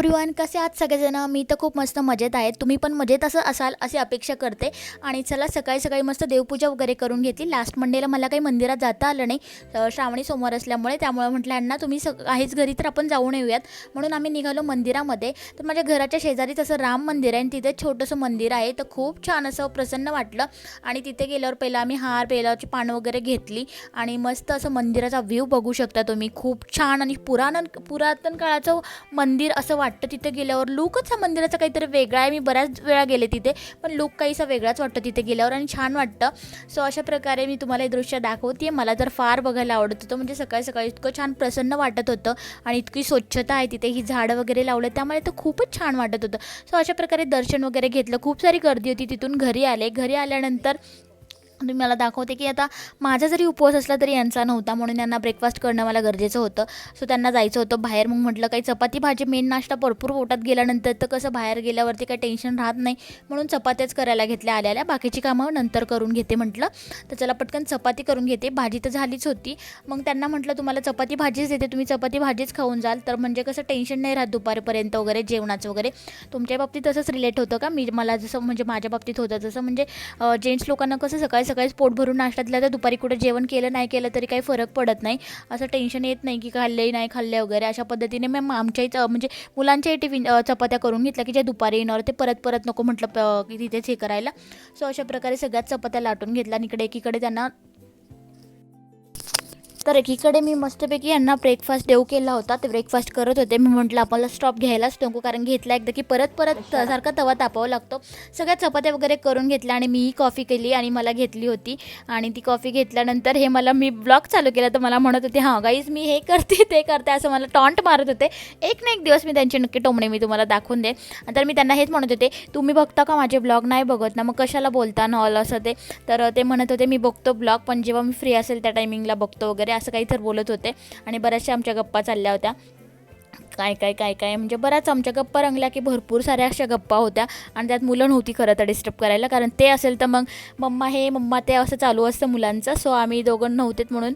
Everyone कसे आहात सगळेजण? मी तर खूप मस्त मजेत आहे. तुम्ही पण मजेत असं असाल अशी अपेक्षा करते. आणि चला सकाळी सकाळी मस्त देवपूजा वगैरे करून घेतली. लास्ट मंडेला मला काही मंदिरात जाता आलं नाही. श्रावणी सोमवार असल्यामुळे त्यामुळे म्हटलं यांना तुम्ही सग आहेच घरी तर आपण जाऊन येऊयात. म्हणून आम्ही निघालो मंदिरामध्ये. तर माझ्या घराच्या शेजारीच असं राम मंदिर आहे आणि तिथे छोटंसं मंदिर आहे. तर खूप छान असं प्रसन्न वाटलं. आणि तिथे गेल्यावर पहिलं आम्ही हार पेलावची पानं वगैरे घेतली. आणि मस्त असं मंदिराचा व्ह्यू बघू शकता तुम्ही. खूप छान आणि पुराण पुरातन काळाचं मंदिर असं वाटतं. वाटतं तिथे गेल्यावर. लुकच हा मंदिराचा काहीतरी वेगळा आहे. मी बऱ्याच वेळा गेले तिथे पण लुक काहीसा वेगळाच वाटतं तिथे गेल्यावर आणि छान वाटतं. सो अशा प्रकारे मी तुम्हाला हे दृश्य दाखवते मला तर फार बघायला आवडत होतं म्हणजे सकाळी सकाळी इतकं छान प्रसन्न वाटत होतं आणि इतकी स्वच्छता आहे तिथे. ही झाडं वगैरे लावलं त्यामुळे तर खूपच छान वाटत होतं. सो अशा प्रकारे दर्शन वगैरे घेतलं. खूप सारी गर्दी होती तिथून घरी आले. घरी आल्यानंतर तुम्ही मला दाखवते की आता माझा जरी उपवास असला तरी यांचा नव्हता म्हणून यांना ब्रेकफास्ट करणं मला गरजेचं होतं. सो त्यांना जायचं होतं बाहेर. मग म्हटलं काही चपाती भाजी मेन नाश्ता भरपूर पोटात गेल्यानंतर तर कसं बाहेर गेल्यावरती काही टेन्शन राहत नाही. म्हणून चपात्याच करायला घेतल्या आल्या बाकीची कामं नंतर करून घेते म्हटलं. तर चला पटकन चपाती करून घेते. भाजी तर झालीच होती. मग त्यांना म्हटलं तुम्हाला चपाती भाजीच देते. तुम्ही चपाती भाजीच खाऊन जाल. तर म्हणजे कसं टेन्शन नाही राहत दुपारपर्यंत वगैरे जेवणाचं वगैरे. तुमच्या बाबतीत तसंच रिलेट होतं का? मी मला जसं म्हणजे माझ्या बाबतीत होतं जसं म्हणजे जेंट्स लोकांना कसं सकाळी सकाळीच पोट भरून नाश्ता दिला तर दुपारी कुठे जेवण केलं नाही केलं तरी काही फरक पडत नाही. असं टेन्शन येत नाही की खाल्ले नाही खाल्ले वगैरे. अशा पद्धतीने मग आमच्याही म्हणजे मुलांच्याही टिफिन चपात्या करून घेतल्या की जे दुपारी येणार ते परत परत नको म्हटलं प- की तिथेच हे करायला. सो अशा प्रकारे सगळ्यात चपात्या लाटून घेतल्या आणि इकडे एकीकडे त्यांना तर एकीकडे मी मस्तपैकी यांना ब्रेकफास्ट देऊ केला होता. ते ब्रेकफास्ट करत होते. मी म्हटलं आपल्याला स्टॉप घ्यायलाच नको कारण घेतला एकदा की परत परत सारखा तवा तापावा लागतो. सगळ्या चपात्या वगैरे करून घेतल्या आणि मीही कॉफी केली आणि मला घेतली होती. आणि ती कॉफी घेतल्यानंतर हे मला मी ब्लॉग चालू केला. तर मला म्हणत होते हां गाईज मी हे करते ते करते. असं मला टॉन्ट मारत होते. एक ना एक दिवस मी त्यांचे नक्की टोमणे मी तुम्हाला दाखवून दे तर मी त्यांना हेच म्हणत होते तुम्ही बघता का माझे ब्लॉग नाही बघत ना. मग कशाला बोलता ना ऑल असं ते? तर ते म्हणत होते मी बघतो ब्लॉग पण जेव्हा मी फ्री असेल त्या टायमिंगला बघतो वगैरे. असं काही तर बोलत होते. आणि बऱ्याचशा आमच्या गप्पा चालल्या होत्या. काय काय काय काय म्हणजे बऱ्याच आमच्या गप्पा रंगल्या की भरपूर साऱ्या अशा गप्पा होत्या. आणि त्यात मुलं नव्हती खरं तर डिस्टर्ब करायला. कारण ते असेल तर मग मम्मा हे मम्मा ते असं चालू असतं मुलांचं. सो आम्ही दोघं नव्हतेत म्हणून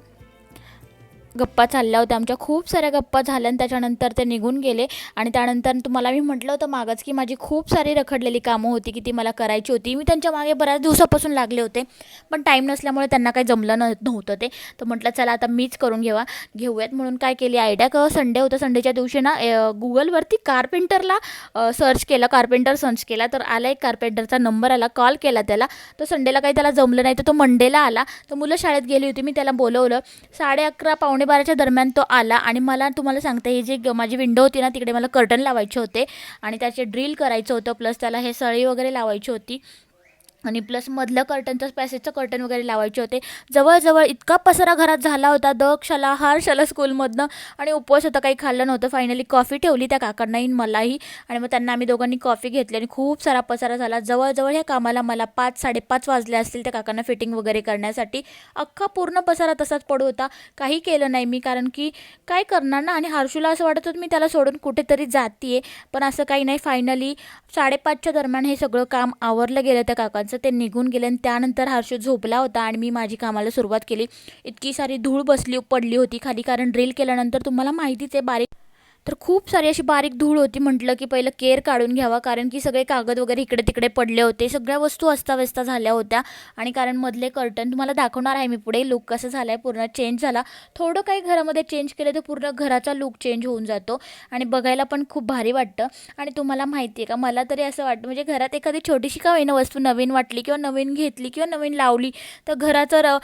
गप्पा चालल्या होत्या. आमच्या खूप साऱ्या गप्पा झाल्या आणि त्याच्यानंतर ते निघून गेले. आणि त्यानंतर तुम्हाला मी म्हटलं होतं मागंच की माझी खूप सारी रखडलेली कामं होती की ती मला करायची होती. मी त्यांच्या मागे बऱ्याच दिवसापासून लागले होते. पण टाईम नसल्यामुळे त्यांना काही जमलं नव्हतं ते. तर म्हटलं चला आता मीच करून घेवा. घेऊयात. म्हणून काय केली आयडिया क संडे होतं. संडेच्या दिवशी ना गुगलवरती कार्पेंटरला सर्च केलं. कार्पेंटर सर्च केला. तर आला एक कार्पेंटरचा नंबर आला. कॉल केला त्याला. तर संडेला काही त्याला जमलं नाही. तर तो मंडेला आला. तर मुलं शाळेत गेली होती. मी त्याला बोलवलं. साडे अकरा पावणे बाराच्या दरम्यान तो आला आणि मला तुम्हाला सांगते ही जी माझी विंडो होती ना तिकडे मला कर्टन लावायचे होते आणि त्याचे ड्रिल करायचं होतं प्लस त्याला हे सळी वगैरे लावायची होती. आणि प्लस मधलं कर्टनचं पॅसेजचं कर्टन वगैरे लावायचे होते. जवळजवळ इतका पसारा घरात झाला होता दक्षाला हार्शाला स्कूलमधनं आणि उपवास होता काही खाल्लं नव्हतं. फायनली कॉफी ठेवली त्या काकांनाही मलाही. आणि मग त्यांना आम्ही दोघांनी कॉफी घेतली आणि खूप सारा पसारा झाला. जवळजवळ ह्या कामाला मला पाच साडेपाच वाजले असतील त्या काकांना फिटिंग वगैरे करण्यासाठी. अख्खा पूर्ण पसारा तसाच पडू होता. काही केलं नाही मी कारण की काय करणार ना? आणि हर्षूला असं वाटत होतं मी त्याला सोडून कुठेतरी जाते पण असं काही नाही. फायनली साडेपाचच्या दरम्यान हे सगळं काम आवरलं गेलं त्या काकांचं. ते निघून गेले आणि त्यानंतर हर्ष झोपला होता आणि मी माझी कामाला सुरुवात केली. इतकी सारी धूळ बसली पडली होती खाली. कारण ड्रिल केल्यानंतर तुम्हाला माहितीच आहे बारीक तर खूप सारी अशी बारीक धूळ होती म्हटलं की पहिलं केअर काढून घ्यावा कारण की सगळे कागद वगैरे इकडे तिकडे पडले होते. सगळ्या वस्तू अस्ताव्यस्त झाल्या होत्या. आणि कारण मधले कर्टन तुम्हाला दाखवणार आहे मी पुढे. लुक कसं झाला आहे पूर्ण चेंज झाला. थोडं काही घरामध्ये चेंज केलं तर पूर्ण घराचा लुक चेंज होऊन जातो. आणि बघायला पण खूप भारी वाटतं. आणि तुम्हाला माहिती आहे का मला तरी असं वाटतं म्हणजे घरात एखादी छोटीशी का होईना वस्तू नवीन वाटली किंवा नवीन घेतली किंवा नवीन लावली तर घराचं र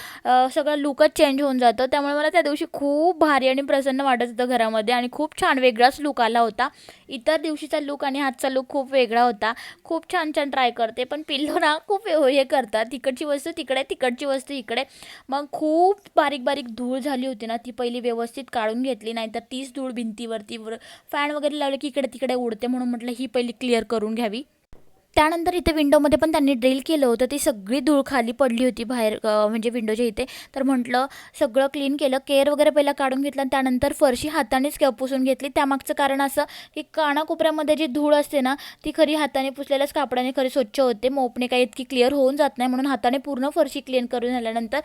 सगळं लुकच चेंज होऊन जातं. त्यामुळे मला त्या दिवशी खूप भारी आणि प्रसन्न वाटत होतं घरामध्ये आणि खूप छान वेगळाच लुक आला होता. इतर दिवशीचा लुक आणि आजचा लुक खूप वेगळा होता. खूप छान छान ट्राय करते पण पिल्लू ना खूप हे करतात. तिकडची वस्तू तिकडे तिकडची वस्तू इकडे. मग खूप बारीक बारीक धूळ झाली होती ना ती पहिली व्यवस्थित काढून घेतली नाहीतर तीच धूळ भिंतीवरती वर फॅन वगैरे लावले की इकडे तिकडे उडते म्हणून म्हटलं ही पहिली क्लिअर करून घ्यावी. त्यानंतर इथे विंडोमध्ये पण त्यांनी ड्रिल केलं होतं. ती सगळी धूळ खाली पडली होती बाहेर म्हणजे विंडोच्या इथे. तर म्हटलं सगळं क्लीन केलं. केअर वगैरे पहिला काढून घेतलं आणि त्यानंतर फरशी हातानेच पुसून घेतली. त्यामागचं कारण असं की कानाकोपऱ्यामध्ये जी धूळ असते ना ती खरी हाताने पुसलेल्याच कापडाने खरी स्वच्छ होते. मोपणे काही इतकी क्लिअर होऊन जात नाही म्हणून हाताने पूर्ण फरशी क्लीन करून झाल्यानंतर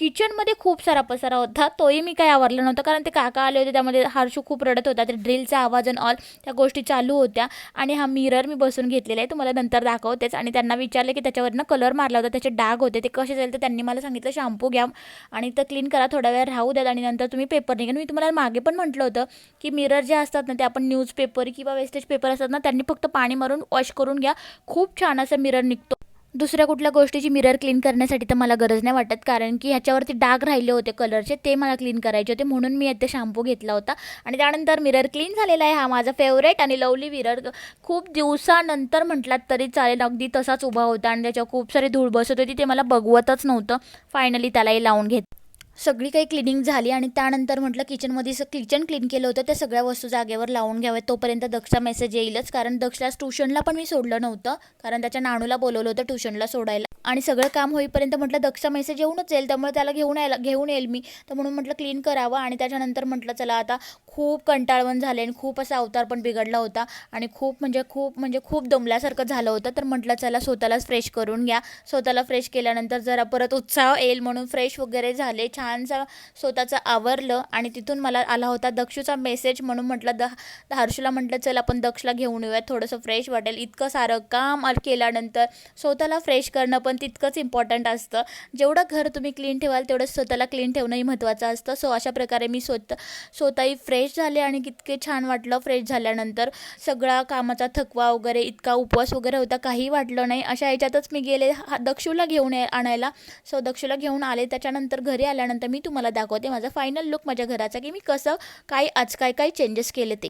किचनमध्ये खूप सारा पसारा होता. तोही मी काही आवरला नव्हता. कारण ते काका आले होते त्यामध्ये हर्षू खूप रडत होता. ते ड्रिलचा आवाज अन ऑल त्या गोष्टी चालू होत्या. आणि हा मिरर मी बसून घेतलेला आहे. तुम्हाला नंतर दाखवतेच. आणि त्यांना विचारले की त्याच्यावरनं कलर मारला होता. त्याचे डाग होते. ते कसे जाईल तर त्यांनी मला सांगितलं शॅम्पू घ्या. आणि तर क्लीन करा. थोडा वेळ राहू द्यात. आणि नंतर तुम्ही पेपर निघा. मी तुम्हाला मागे पण म्हटलं होतं की मिरर जे असतात ना ते आपण न्यूजपेपर किंवा वेस्टेज पेपर असतात ना त्यांनी फक्त पाणी मारून वॉश करून घ्या. खूप छान असा मिरर निघतो. दुसऱ्या कुठल्या गोष्टीची मिरर क्लीन करण्यासाठी तर मला गरज नाही वाटत. कारण की ह्याच्यावरती डाग राहिले होते कलरचे ते मला क्लीन करायचे होते. म्हणून मी आता शॅम्पू घेतला होता. आणि त्यानंतर मिरर क्लीन झालेला आहे हा माझा फेवरेट आणि लवली मिरर खूप दिवसानंतर म्हटलात तरी चालेल. अगदी तसाच उभा होता आणि त्याच्यावर खूप सारी धूळ बसत होती. ते मला बघवतच नव्हतं. फायनली त्यालाही लावून घेत सगळी काही क्लिनिंग झाली आणि त्यानंतर म्हटलं किचनमध्ये स किचन क्लीन केलं होतं त्या सगळ्या वस्तू जागेवर लावून घ्याव्यात. तोपर्यंत दक्षचा मेसेज येईलच कारण दक्षलाच ट्युशनला पण मी सोडलं नव्हतं कारण त्याच्या नाणूला बोलवलं होतं ट्युशनला सोडायला. आणि सगळं काम होईपर्यंत म्हटलं दक्षचा मेसेज येऊनच येईल त्यामुळे त्याला घेऊन यायला घेऊन येईल मी. तर म्हणून म्हटलं क्लीन करावं आणि त्याच्यानंतर म्हटलं चला आता खूप कंटाळवण झाले आणि खूप असा अवतार पण बिघडला होता आणि खूप म्हणजे खूप म्हणजे खूप दमल्यासारखं झालं होतं. तर म्हटलं चला स्वतःलाच फ्रेश करून घ्या. स्वतःला फ्रेश केल्यानंतर जरा परत उत्साह येईल म्हणून फ्रेश वगैरे झाले छान छानसा स्वतःचं आवरलं आणि तिथून मला आला होता दक्षूचा मेसेज म्हणून म्हटलं द हर्षूला म्हटलं चल आपण दक्षला घेऊन येऊयात थोडंसं फ्रेश वाटेल. इतकं सारं काम केल्यानंतर स्वतःला फ्रेश करणं पण तितकंच इम्पॉर्टंट असतं. जेवढं घर तुम्ही क्लीन ठेवाल तेवढं स्वतःला क्लीन ठेवणंही महत्त्वाचं असतं. सो अशा प्रकारे मी स्वतः स्वतःही फ्रेश झाले आणि कितके छान वाटलं फ्रेश झाल्यानंतर. सगळा कामाचा थकवा वगैरे इतका उपवास वगैरे होता काही वाटलं नाही. अशा ह्याच्यातच मी गेले हा दक्षूला घेऊन ये- आणायला. सो दक्षूला घेऊन आले. त्याच्यानंतर घरी आल्यानंतर मी तुम्हाला दाखवते माझा फायनल लुक माझ्या घराचा की मी कसं काय आज काय काय चेंजेस केले ते.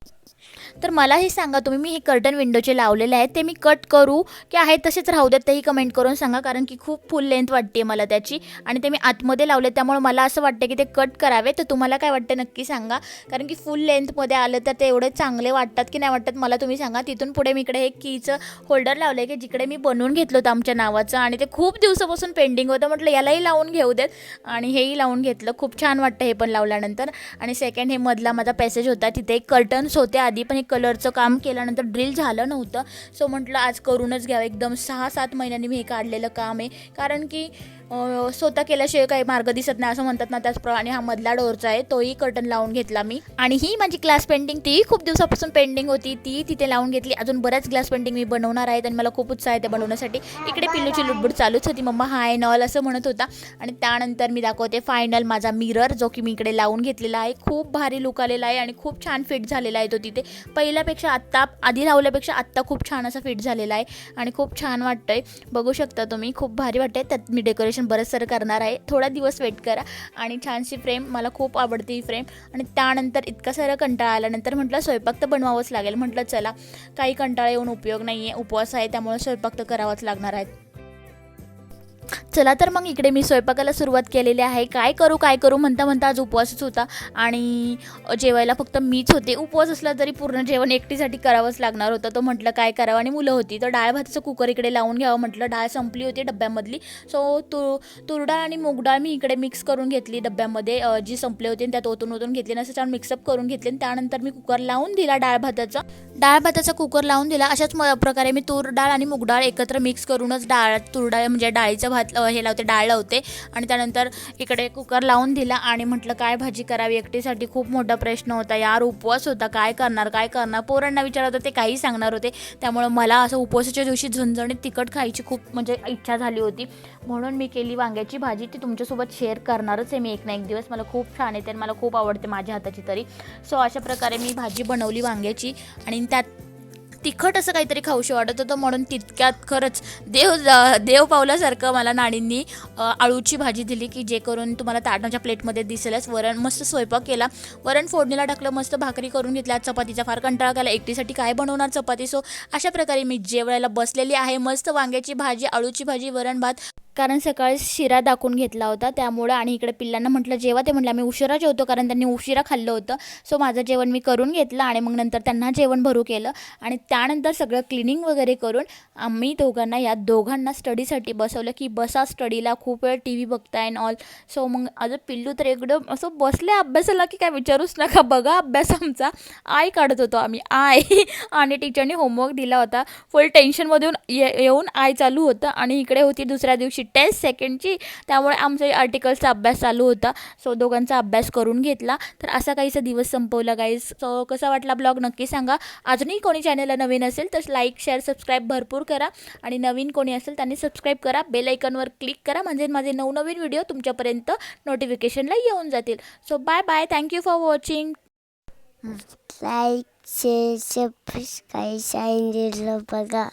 तर मला हे सांगा तुम्ही मी हे कर्टन विंडोचे लावलेले आहेत ते मी कट करू की आहे तसेच राहू देत? तेही कमेंट करून सांगा कारण की खूप फुल लेंथ वाटते मला त्याची आणि ते मी आतमध्ये लावले त्यामुळे मला असं वाटतं की ते कट करावे. तर तुम्हाला काय वाटतं नक्की सांगा. कारण की फुल लेंथमध्ये आलं तर ते एवढे चांगले वाटतात की नाही वाटतात मला तुम्ही सांगा. तिथून पुढे मी इकडे हे कीचं होल्डर लावलं की जिकडे मी बनवून घेतलं होतं आमच्या नावाचं आणि ते खूप दिवसापासून पेंडिंग होतं. म्हटलं यालाही लावून घेऊ देत आणि हेही लावून घेतलं. खूप छान वाटतं हे पण लावल्यानंतर. आणि सेकंड हे मधला माझा पॅसेज होता. तिथे एक कर्टन्स होते आधी पण हे कलरचं काम केल्यानंतर ड्रिल झालं नव्हतं. सो म्हटलं आज करूनच घ्यावं. एकदम सहा सात महिन्यांनी मी हे काढलेलं काम आहे. कारण की स्वतः केल्याशिवाय काही मार्ग दिसत नाही असं म्हणतात ना त्याचप्रमाणे. हा मधला डोरचा आहे तोही कर्टन लावून घेतला मी. आणि ही माझी ग्लास पेंटिंग तीही खूप दिवसापासून पेंडिंग होती. ती तिथे लावून घेतली. अजून बऱ्याच ग्लास पेंटिंग मी बनवणार आहेत आणि मला खूप उत्साह आहे ते बनवण्यासाठी. इकडे पिल्लूची लुटबुट चालूच होती. मम्मा हाय नॉल असं म्हणत होता. आणि त्यानंतर मी दाखवते फायनल माझा मिरर जो की मी इकडे लावून घेतलेला आहे. खूप भारी लुक आलेला आहे आणि खूप छान फिट झालेला आहे तो तिथे. पहिल्यापेक्षा आत्ता आधी लावल्यापेक्षा आत्ता खूप छान असा फिट झालेला आहे. आणि खूप छान वाटतंय. बघू शकता तुम्ही खूप भारी वाटतंय. त्यात मी डेकोरेशन बरंच सर करणार आहे. थोडा दिवस वेट करा. आणि छानशी फ्रेम मला खूप आवडते ही फ्रेम आणि त्यानंतर इतका सारा कंटाळा आल्यानंतर म्हटलं स्वयंपाक तर बनवावंच लागेल. म्हटलं चला काही कंटाळा येऊन उपयोग नाही आहे उपवास आहे त्यामुळे स्वयंपाक तर करावाच लागणार आहे. चला तर मग इकडे मी स्वयंपाकाला सुरुवात केलेली आहे. काय करू काय करू? म्हणता म्हणता आज उपवासच होता. आणि जेवायला फक्त मीच होते. उपवास असला तरी पूर्ण जेवण एकटीसाठी करावंच लागणार होतं. तो म्हटलं काय करावं? आणि मुलं होती. तर डाळ भाताचं कुकर इकडे लावून घ्यावं म्हटलं. डाळ संपली होती डब्यामधली. सो तू तूर डाळ आणि मूग डाळ मी इकडे मिक्स करून घेतली डब्यामध्ये. जी संपले होते त्यात ओतून ओतून घेतली आणि असं छान मिक्सअप करून घेतले. आणि त्यानंतर मी कुकर लावून दिला डाळ भाताचा. डाळ भाताचा कुकर लावून दिला. अशाच म- प्रकारे मी तूर डाळ आणि मूग डाळ एकत्र मिक्स करूनच डाळ तूर डाळ म्हणजे डाळीचं भात हे लावते डाळ लावते. आणि त्यानंतर इकडे कुकर लावून दिला आणि म्हटलं काय भाजी करावी? एकटीसाठी खूप मोठा प्रश्न होता. यार उपवास होता. काय करणार? काय करणार? पोरांना विचारत होते काही सांगणार होते? त्यामुळं मला असं उपवासाच्या दिवशी झणझणीत तिखट खायची खूप म्हणजे इच्छा झाली होती. म्हणून मी केली वांग्याची भाजी. ती तुमच्यासोबत शेअर करणारच आहे मी एक ना एक दिवस. मला खूप छान येते आणि मला खूप आवडते माझ्या हाताची तरी. सो अशा प्रकारे मी भाजी बनवली वांग्याची. आणि त्यात तिखट असं काहीतरी खाऊशी वाटत होतं म्हणून तितक्यात खरंच देव देव पावल्यासारखं मला नाणींनी आळूची भाजी दिली की जे करून तुम्हाला ताटाच्या प्लेटमध्ये दिसेलच. वरण मस्त स्वयंपाक केला. वरण फोडणीला टाकलं मस्त भाकरी करून घेतल्या. चपातीचा फार कंटाळा केला एकटीसाठी काय बनवणार चपाती? सो अशा प्रकारे मी जेवायला बसलेली आहे. मस्त वांग्याची भाजी आळूची भाजी वरण भात. कारण सकाळी शिरा दाखवून घेतला होता. त्यामुळं आणि इकडे पिल्लांना म्हटलं जेवा ते म्हटलं आम्ही उशिरा जेवतो कारण त्यांनी उशिरा खाल्लं होतं. सो माझं जेवण मी करून घेतलं आणि मग नंतर त्यांना जेवण भरू केलं. आणि त्यानंतर सगळं क्लिनिंग वगैरे करून आम्ही दोघांना या दोघांना स्टडीसाठी बसवलं की बसा स्टडीला खूप वेळ टी व्ही बघताय अँड ऑल सो मग आज पिल्लू तर एकदम असं बसले अभ्यासाला की काय विचारूच नका. बघा अभ्यास आमचा. आय काढत होतो आम्ही. आय आणि टीचरने होमवर्क दिला होता. फुल टेन्शनमध्ये येऊन ये येऊन आय चालू होतं आणि इकडे होती दुसऱ्या दिवशी फर्स्टची टेस्ट सेकंडची त्यामुळे आमचा आर्टिकल्सचा अभ्यास चालू होता. सो दोघांचा अभ्यास करून घेतला. तर असा काहीसा दिवस संपवला गाईज सो कसा वाटला ब्लॉग नक्की सांगा. अजूनही कोणी चॅनलला नवीन असेल तर लाईक शेअर सबस्क्राईब भरपूर करा. आणि नवीन कोणी असेल त्यांनी सबस्क्राईब करा. बेल आयकॉनवर क्लिक करा. म्हणजे माझे नवनवीन व्हिडिओ तुमच्यापर्यंत नोटिफिकेशनला येऊन जातील. So bye bye thank you for watching like share subscribe बघा.